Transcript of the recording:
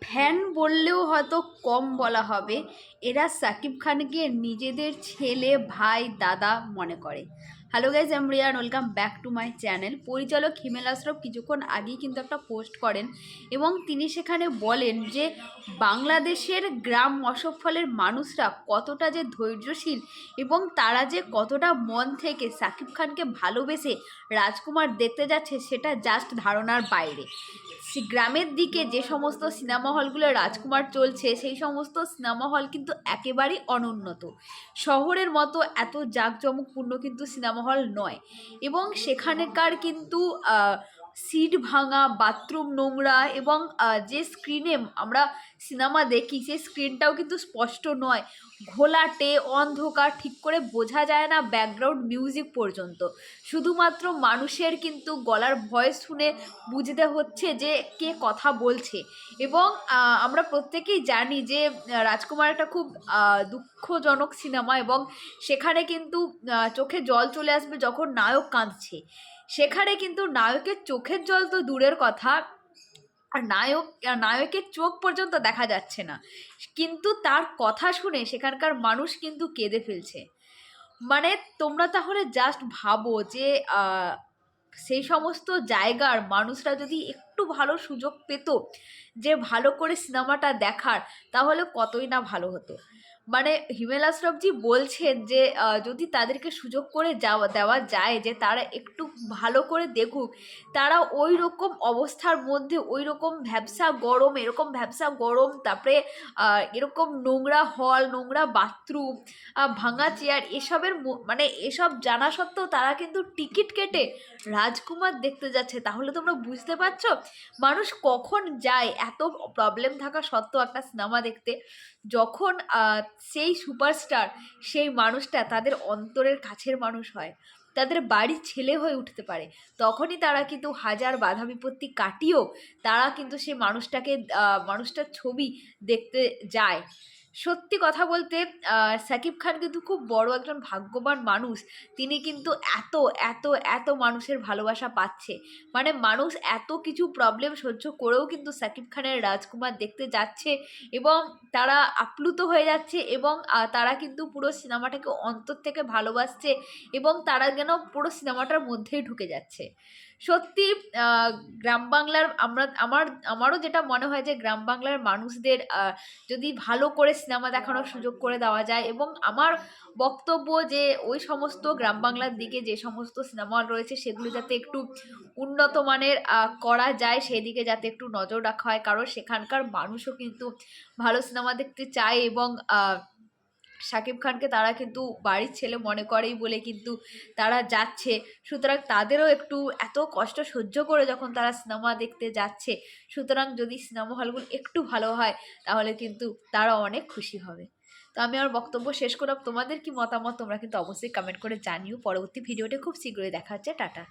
Fan বললেও হয়তো কম বলা হবে। এরা সাকিব খানকে নিজেদের ছেলে, ভাই, দাদা মনে করে। Hello guys M Rian welcome back to my channel পরিচালক হিমেল আশরফ কিছুক্ষণ আগেই কিন্তু একটা পোস্ট করেন এবং তিনি সেখানে বলেন যে বাংলাদেশের গ্রাম মশফলের মানুষরা কতটা যে ধৈর্যশীল এবং তারা যে কতটা মন থেকে সাকিব খানকে ভালোবেসে রাজকুমার দেখতে যাচ্ছে সেটা জাস্ট ধারণার বাইরে। গ্রামের দিকে যে সমস্ত সিনেমা হলগুলো রাজকুমার চলছে, সেই সমস্ত সিনেমা হল কিন্তু একেবারেই অনুন্নত। শহরের মতো এত জাঁকজমকপূর্ণ কিন্তু সিনেমা হল নয় এবং সেখানকার কিন্তু সিট ভাঙা, বাথরুম নোংরা এবং যে স্ক্রিনে আমরা সিনেমা দেখি, সেই স্ক্রিনটাও কিন্তু স্পষ্ট নয়। ঘোলাটে, অন্ধকার, ঠিক করে বোঝা যায় না ব্যাকগ্রাউন্ড মিউজিক পর্যন্ত। শুধুমাত্র মানুষের কিন্তু গলার ভয়েস শুনে বুঝতে হচ্ছে যে কে কথা বলছে। এবং আমরা প্রত্যেকেই জানি যে রাজকুমার একটা খুব দুঃখজনক সিনেমা এবং সেখানে কিন্তু চোখে জল চলে আসবে যখন নায়ক কাঁদছে। সেখানে কিন্তু নায়কের চোখের জল তো দূরের কথা, আর নায়ক নায়কের চোখ পর্যন্ত দেখা যাচ্ছে না। কিন্তু তার কথা শুনে সেখানকার মানুষ কিন্তু কেঁদে ফেলছে। মানে তোমরা তাহলে জাস্ট ভাবো যে সেই সমস্ত জায়গার মানুষরা যদি একটু ভালো সুযোগ পেত যে ভালো করে সিনেমাটা দেখার, তাহলে কতই না ভালো হতো। মানে হিমেল আশরফজি বলছেন যে যদি তাদেরকে সুযোগ করে যাওয়া দেওয়া যায় যে তারা একটু ভালো করে দেখুক, তারা ওই রকম অবস্থার মধ্যে ওই রকম ভ্যাবসা গরম, এরকম ভ্যাবসা গরম, তারপরে এরকম নোংরা হল, নোংরা বাথরুম ভাঙা চেয়ার, এসবের মানে এসব জানা সত্ত্বেও তারা কিন্তু টিকিট কেটে রাজকুমার দেখতে যাচ্ছে। তাহলে তোমরা বুঝতে পারছ? মানুষ কখন যায়? এত প্রবলেম থাকা সত্ত্বেও একটা সিনেমা দেখতে। যখন সেই সুপারস্টার, সেই মানুষটা তাদের অন্তরের কাছের মানুষ হয়। তাদের বাড়ির ছেলে হয়ে উঠতে পারে। তখনই তারা কিন্তু হাজার বাধা বিপত্তি কাটিয়েও তারা কিন্তু সেই মানুষটাকে মানুষটার ছবি দেখতে যায়। সত্যি কথা বলতে সাকিব খান কিন্তু খুব বড় একজন ভাগ্যবান মানুষ। তিনি কিন্তু এত এত এত মানুষের ভালোবাসা পাচ্ছে। মানে মানুষ এত কিছু প্রবলেম সহ্য করেও কিন্তু সাকিব খানের রাজকুমার দেখতে যাচ্ছে এবং তারা আপ্লুত হয়ে যাচ্ছে এবং তারা কিন্তু পুরো সিনেমাটাকে অন্তর থেকে ভালোবাসছে এবং তারা যেন পুরো সিনেমাটার মধ্যেই ঢুকে যাচ্ছে। সত্যি গ্রাম বাংলার আমরা, আমার, আমারও যেটা মনে হয় যে, গ্রাম বাংলার মানুষদের যদি ভালো করে সিনেমা দেখানোর সুযোগ করে দেওয়া যায় এবং আমার বক্তব্য যে ওই সমস্ত গ্রাম বাংলার দিকে যে সমস্ত সিনেমা রয়েছে সেগুলো যাতে একটু উন্নত মানের করা যায় সেই দিকে যাতে একটু নজর রাখা হয়। কারণ সেখানকার মানুষও কিন্তু ভালো সিনেমা দেখতে চায় এবং শাকিব খানকে তারা কিন্তু বাড়ির ছেলে মনে করেই বলে কিন্তু তারা যাচ্ছে। সুতরাং তাদেরও একটু এত কষ্ট সহ্য করে যখন তারা সিনেমা দেখতে যাচ্ছে, সুতরাং যদি সিনেমা হলগুলো একটু ভালো হয়, তাহলে কিন্তু তারা অনেক খুশি হবে। তো আমি আমার বক্তব্য শেষ করলাম। তোমাদের কি মতামত তোমরা কিন্তু অবশ্যই কমেন্ট করে জানিও। পরবর্তী ভিডিওটা খুব শীঘ্রই দেখা হচ্ছে। টাটা।